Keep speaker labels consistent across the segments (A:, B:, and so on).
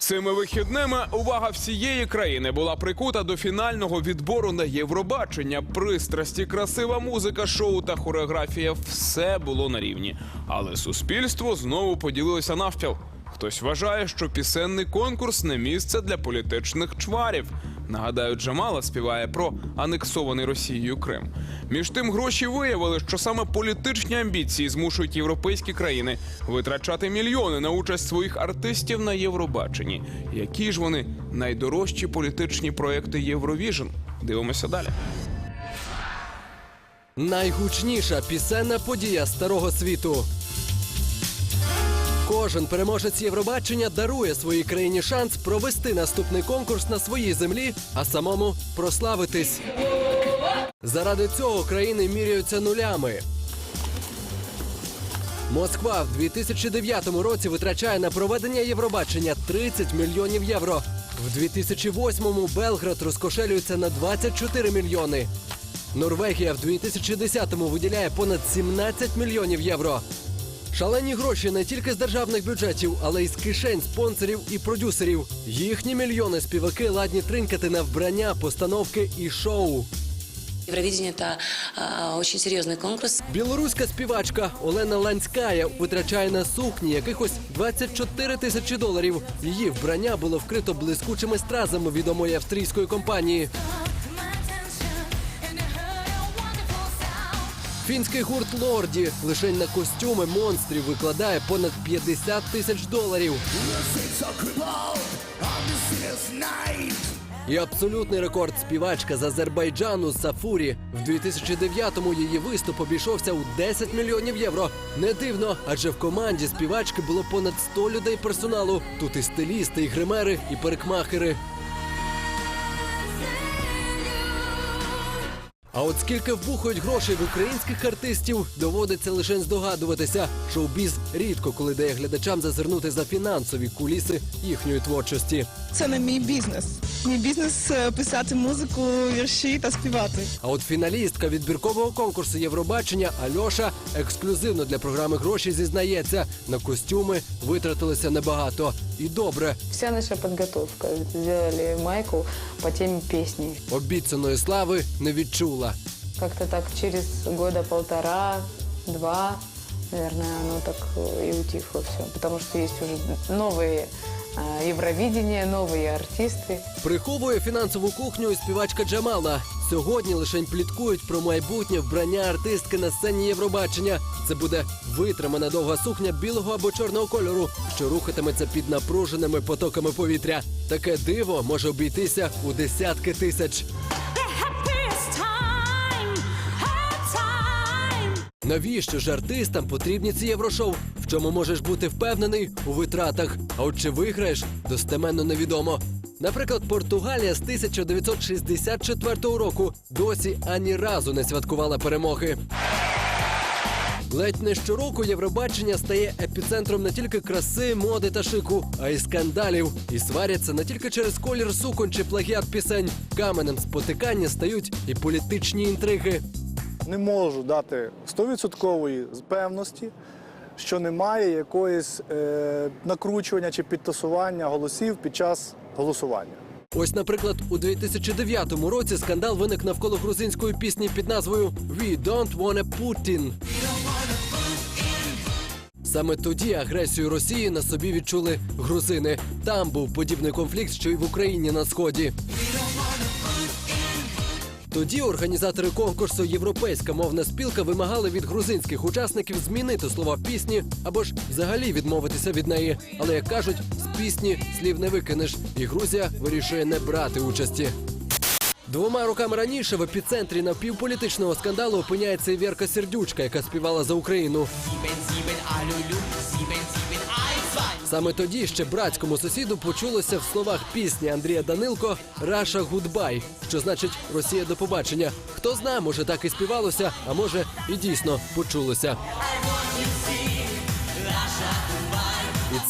A: Цими вихідними увага всієї країни була прикута до фінального відбору на Євробачення. Пристрасті, красива музика, шоу та хореографія все було на рівні. Але суспільство знову поділилося навпіл. Хтось вважає, що пісенний конкурс не місце для політичних чварів. Нагадаю, Джамала співає про анексований Росією Крим. Між тим, гроші виявили, що саме політичні амбіції змушують європейські країни витрачати мільйони на участь своїх артистів на Євробаченні. Які ж вони найдорожчі політичні проекти Євровіжн? Дивимося далі.
B: Найгучніша пісенна подія старого світу. Кожен переможець Євробачення дарує своїй країні шанс провести наступний конкурс на своїй землі, а самому прославитись. Заради цього країни міряються нулями. Москва в 2009 році витрачає на проведення Євробачення 30 мільйонів євро. В 2008-му Белград розкошелюється на 24 мільйони. Норвегія в 2010-му виділяє понад 17 мільйонів євро. Шалені гроші не тільки з державних бюджетів, але й з кишень спонсорів і продюсерів. Їхні мільйони співаки ладні тринкати на вбрання, постановки і шоу.
C: Евровидение – это а, очень серьезный конкурс.
B: Білоруська співачка Олена Ланськая витрачає на сукні якихось 24 тисячі доларів. Її вбрання було вкрито блискучими стразами відомої австрійської компанії. Фінський гурт Лорді лише на костюми монстрів викладає понад 50 тисяч доларів. І абсолютний рекорд співачка з Азербайджану Сафурі. В 2009-му її виступ обійшовся у 10 мільйонів євро. Не дивно, адже в команді співачки було понад 100 людей персоналу. Тут і стилісти, і гримери, і парикмахери. А от скільки вбухають грошей в українських артистів, доводиться лише здогадуватися. Шоу-біз рідко коли дає глядачам зазирнути за фінансові куліси їхньої творчості.
D: Це не мій бізнес. Мій бізнес е, писати музику, вірші та співати.
B: А от фіналістка відбіркового конкурсу Євробачення Альоша ексклюзивно для програми гроші зізнається. На костюми витратилося небагато. І добре,
E: Вся наша подготовка. Сделали майку по теме песни.
B: обіцяної слави не відчула.
E: Как-то так через года полтора, два, наверное, оно так э, и утихло все. Потому что есть уже новые а, Евровидения, новые артисты.
B: Приховує фінансову кухню і співачка Джамала. Сьогодні лише пліткують про майбутнє вбрання артистки на сцені Євробачення. Це буде витримана довга сукня білого або чорного кольору, що рухатиметься під напруженими потоками повітря. Таке диво може обійтися у десятки тисяч. Навіщо ж артистам потрібні ці єврошоу? В чому можеш бути впевнений у витратах? А от чи виграєш, достеменно невідомо. Наприклад, Португалія з 1964 року досі ані разу не святкувала перемоги. Ледь не щороку Євробачення стає епіцентром не тільки краси, моди та шику, а й скандалів. І сваряться не тільки через колір суконь чи плагіат пісень. Каменем спотикання стають і політичні інтриги.
F: Не можу дати 100% певності, що немає якоїсь е, накручування чи підтасування голосів під час голосування.
B: Ось, наприклад, у 2009 році скандал виник навколо грузинської пісні під назвою «We don't wanna Putin». Саме тоді агресію Росії на собі відчули грузини. Там був подібний конфлікт, що й в Україні на сході. Тоді організатори конкурсу Європейська мовна спілка вимагали від грузинських учасників змінити слова пісні або ж взагалі відмовитися від неї. Але як кажуть, з пісні слів не викинеш, і Грузія вирішує не брати участі. Двома роками раніше в епіцентрі напівполітичного скандалу опиняється Вірка Сердючка, яка співала за Україну. Саме тоді ще братському сусіду почулося в словах пісні Андрія Данилко Раша Гудбай, що значить Росія до побачення. Хто знає, може так і співалося, а може і дійсно почулося.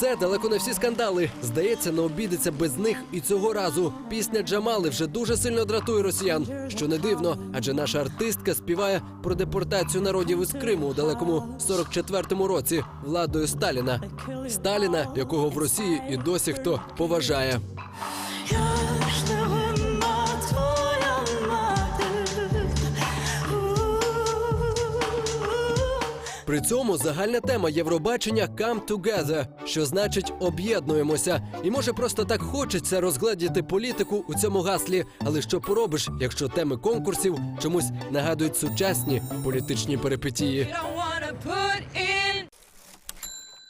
B: Це далеко не всі скандали. Здається, не обійдеться без них і цього разу. Пісня Джамали вже дуже сильно дратує росіян. Що не дивно, адже наша артистка співає про депортацію народів із Криму у далекому 44-му році владою Сталіна. Сталіна, якого в Росії і досі хто поважає. При цьому загальна тема Євробачення «Come Together», що значить об'єднуємося. І може просто так хочеться розгледіти політику у цьому гаслі. Але що поробиш, якщо теми конкурсів чомусь нагадують сучасні політичні перипетії?